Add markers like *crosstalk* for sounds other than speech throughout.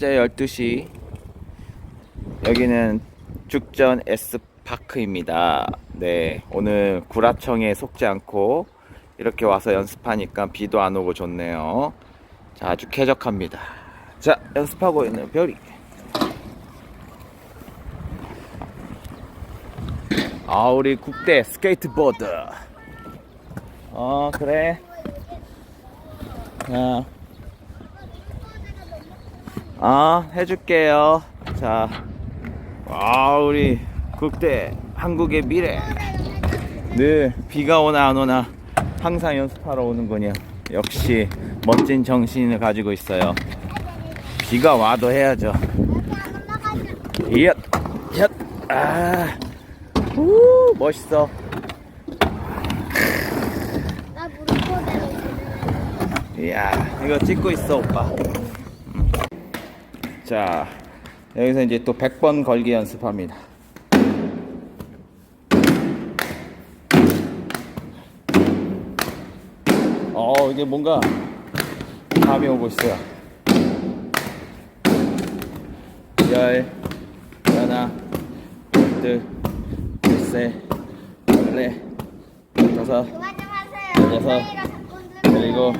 현재 12시. 여기는 죽전 S파크입니다. 네 오늘 구라청에 속지 않고 이렇게 와서 연습하니까 비도 안 오고 좋네요. 자 아주 쾌적합니다. 자 연습하고 있는 별이. 아 우리 국대 스케이트보드. 어 그래. 자 아, 해줄게요. 자, 와, 우리 국대 한국의 미래. 늘 비가 오나 안 오나 항상 연습하러 오는군요. 역시 멋진 정신을 가지고 있어요. 비가 와도 해야죠. 이엇, 엇, 아, 우, 멋있어. 이야, 이거 찍고 있어, 오빠. 음. 자, 여기서 이제 또 100번 걸기 연습합니다. 어, 이게 뭔가 감이 오고 있어요. 열, 하나, 둘, 셋, 넷, 다섯. 여섯. 그리고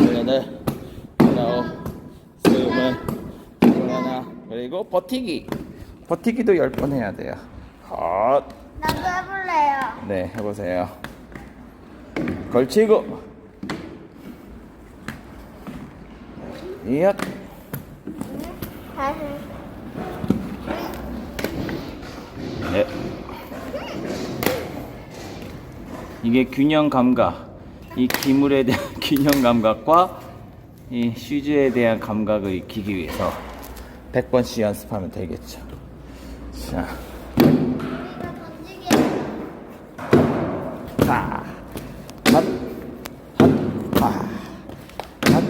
열여덟, 열아홉, 스물, 스물하나, 그리고 버티기. 버티기도 열번 해야 돼요. 헛. 나도 해볼래요. 네, 해보세요. 걸치고. 이엇. 다시. 네. 이게 균형 감각. 이 기물에 대한 *laughs* 균형 감각과 이 슈즈에 대한 감각을 익히기 위해서 100번씩 연습하면 되겠죠. 자, 핫, 핫, 핫,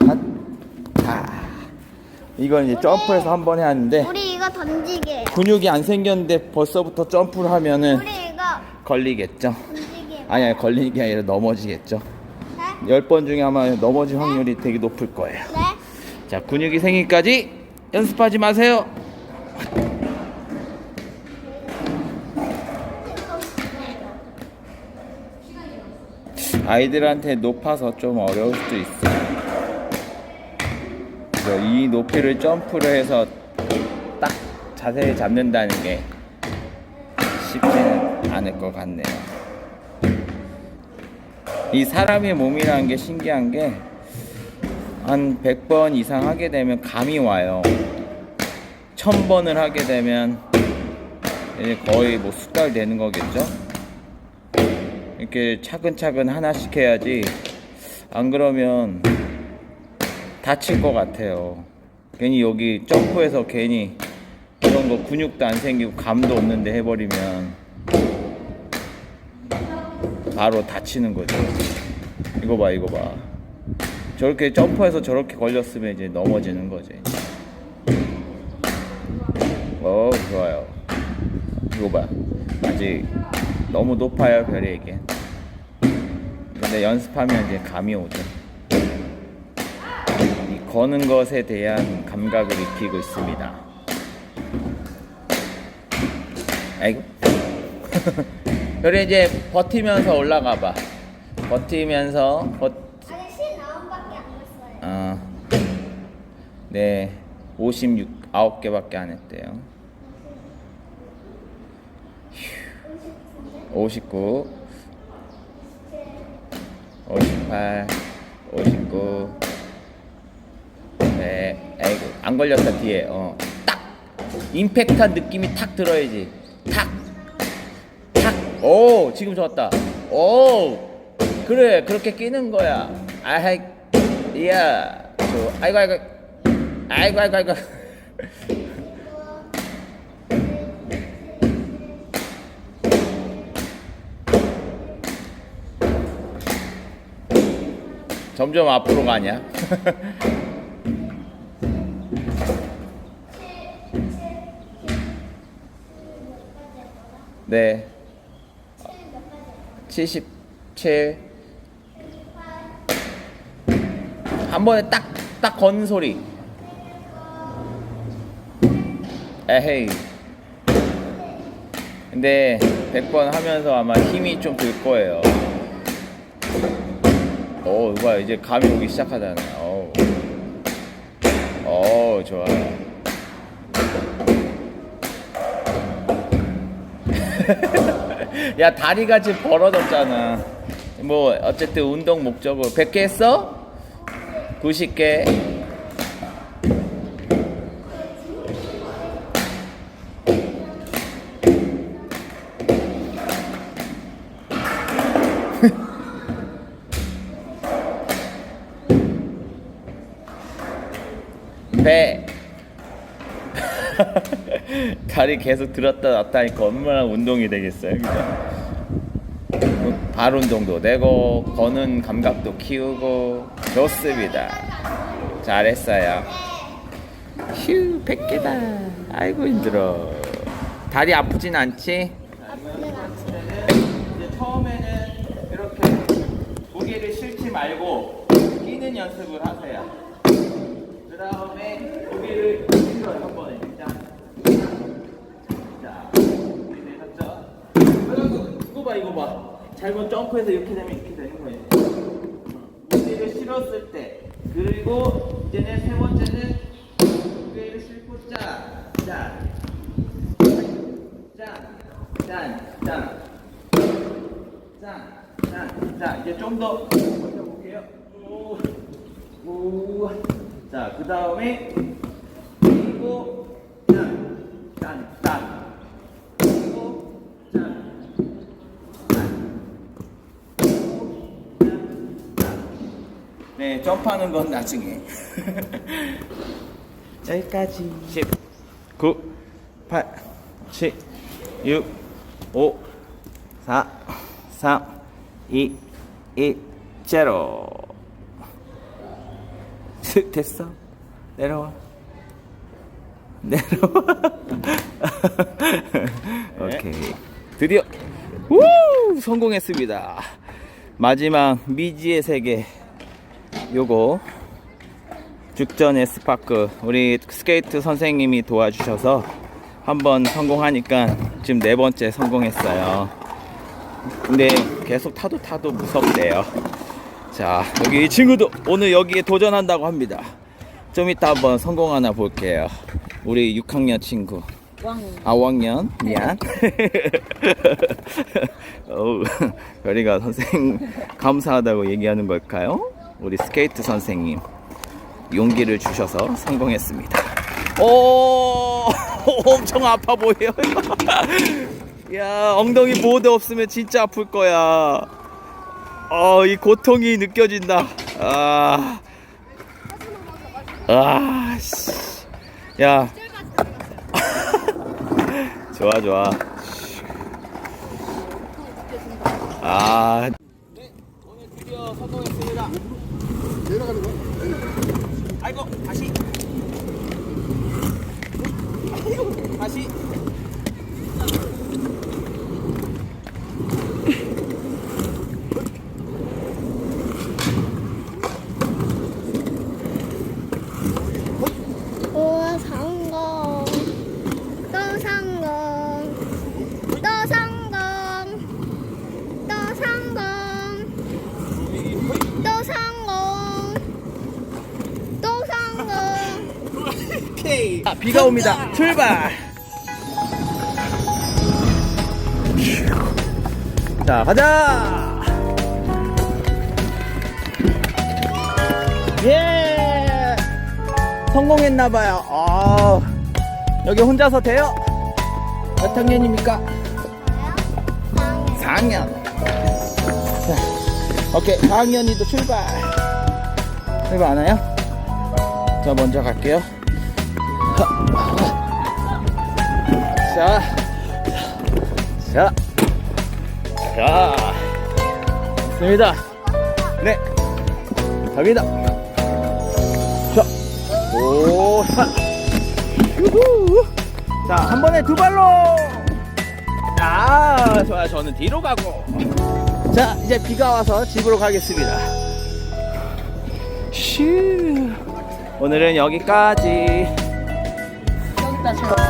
핫, 하. 이건 이제 점프해서 한 번 해야 하는데 우리 이거 던지기. 근육이 안 생겼는데 벌써부터 점프를 하면은 우리 이거 걸리겠죠. 던지기. 아니, 아니 걸리는 게 아니라 넘어지겠죠. 네? 10번 중에 아마 넘어질 확률이 되게 높을 거예요. 네? 자, 근육이 생기기까지 연습하지 마세요. 아이들한테 높아서 좀 어려울 수도 있어요. 그래서 이 높이를 점프를 해서 딱 자세히 잡는다는 게 쉽지는 않을 것 같네요. 이 사람의 몸이라는 게 신기한 게 한 100번 이상 하게 되면 감이 와요. 1000번을 하게 되면 이제 거의 뭐 숙달 되는 거겠죠? 이렇게 차근차근 하나씩 해야지 안 그러면 다칠 것 같아요. 괜히 여기 점프해서 괜히 그런 거 근육도 안 생기고 감도 없는데 해버리면 바로 다치는 거죠. 이거 봐, 이거 봐. 저렇게 점프해서 저렇게 걸렸으면 이제 넘어지는 거지. 어, 좋아요. 이거 봐. 아직 너무 높아요, 별에게. 근데 연습하면 이제 감이 오죠. 이 거는 것에 대한 감각을 익히고 있습니다. 아이고. *laughs* 그래 이제 버티면서 올라가 봐. 버티면서 버 아직 19밖에 안 됐어요. 아, 네, 56, 9개밖에 안 했대요. 59, 58, 59. 네, 아이고, 안 걸렸다, 뒤에. 어, 딱! 임팩트한 느낌이 탁 들어야지. 탁! 탁! 오, 지금 좋았다. 오! 그래, 그렇게 끼는 거야. 아이. 저, 아이고, 아이고. 아이고, 아이고, 아이고. 점점 앞으로 가냐? *laughs* 네. 77. 한 번에 딱, 딱 거는 소리. 에헤이. 근데 100번 하면서 아마 힘이 좀 들 거예요. 오, 이거 봐. 이제 감이 오기 시작하잖아요. 오, 오 좋아. 야, 다리가 지금 벌어졌잖아. 뭐, 어쨌든 운동 목적으로. 100개 했어? 90개. 배. *laughs* 다리 계속 들었다 놨다 하니까 얼마나 운동이 되겠어요, 그죠? 발 운동도 되고, 거는 감각도 키우고, 좋습니다. 잘했어요. 휴, 100개다. 아이고, 힘들어. 다리 아프진 않지. 이제 처음에는 이렇게 무게를 실지 말고 끼는 연습을 하세요. 그 다음에 무게를 실어요 한 번에. 자, 자, 되셨죠? 그리고 이거 봐, 이거 봐. 잘못 점프해서 이렇게 되면 이렇게 되는 거예요. 무게를 실었을 때, 그리고 이제는 세 번째는 무게를 실고 짜, 짜, 짠, 짠, 짠. 짠, 짠, 자 이제 좀 더 버텨볼게요. 오, 오, 자 그 다음에 그리고 짠, 짠, 짠. 네, 점프하는 건 나중에. *laughs* 여기까지. 10, 9, 8, 7, 6, 5, 4, 3, 2, 1, 0. 됐어. 내려와. 내려와. *laughs* 오케이. 드디어 우! 성공했습니다. 마지막 미지의 세계. 요거 죽전 에스파크 우리 스케이트 선생님이 도와주셔서 한번 성공하니까 지금 네 번째 성공했어요. 근데 계속 타도 타도 무섭대요. 자, 여기 이 친구도 오늘 여기에 도전한다고 합니다. 좀 이따 한번 성공하나 볼게요. 우리 6학년 친구. 아, 5학년? 미안. *laughs* 어우, 별이가 선생님 감사하다고 얘기하는 걸까요? 우리 스케이트 선생님. 용기를 주셔서 성공했습니다. 오, *laughs* 엄청 아파 보여요. *laughs* 야, 엉덩이 보호대 없으면 진짜 아플 거야. 어, 이 고통이 느껴진다. 아, 아, 씨. 야, *laughs* 좋아, 좋아. 아, 네, 오늘 드디어 성공했습니다. 내려가는 거야? 아이고 다시 다시 오 성공. 또 성공. 또 성공. 또 성공. 또 성공. 또 성공. 오케이 아, 비가 옵니다. 출발. 자 가자! 예! 성공했나 봐요. 아 여기 혼자서 돼요? 몇 학년입니까? 4학년. 자 오케이. 4학년이도 출발. 출발 안 와요? 자 먼저 갈게요 자, 자, 자, 됐습니다. 네, 갑니다. 자, 오, 자, 유후. 자, 한 번에 두 발로. 아, 좋아, 저는 뒤로 가고. 자, 이제 비가 와서 집으로 가겠습니다. 슈. 오늘은 여기까지. 여기다 저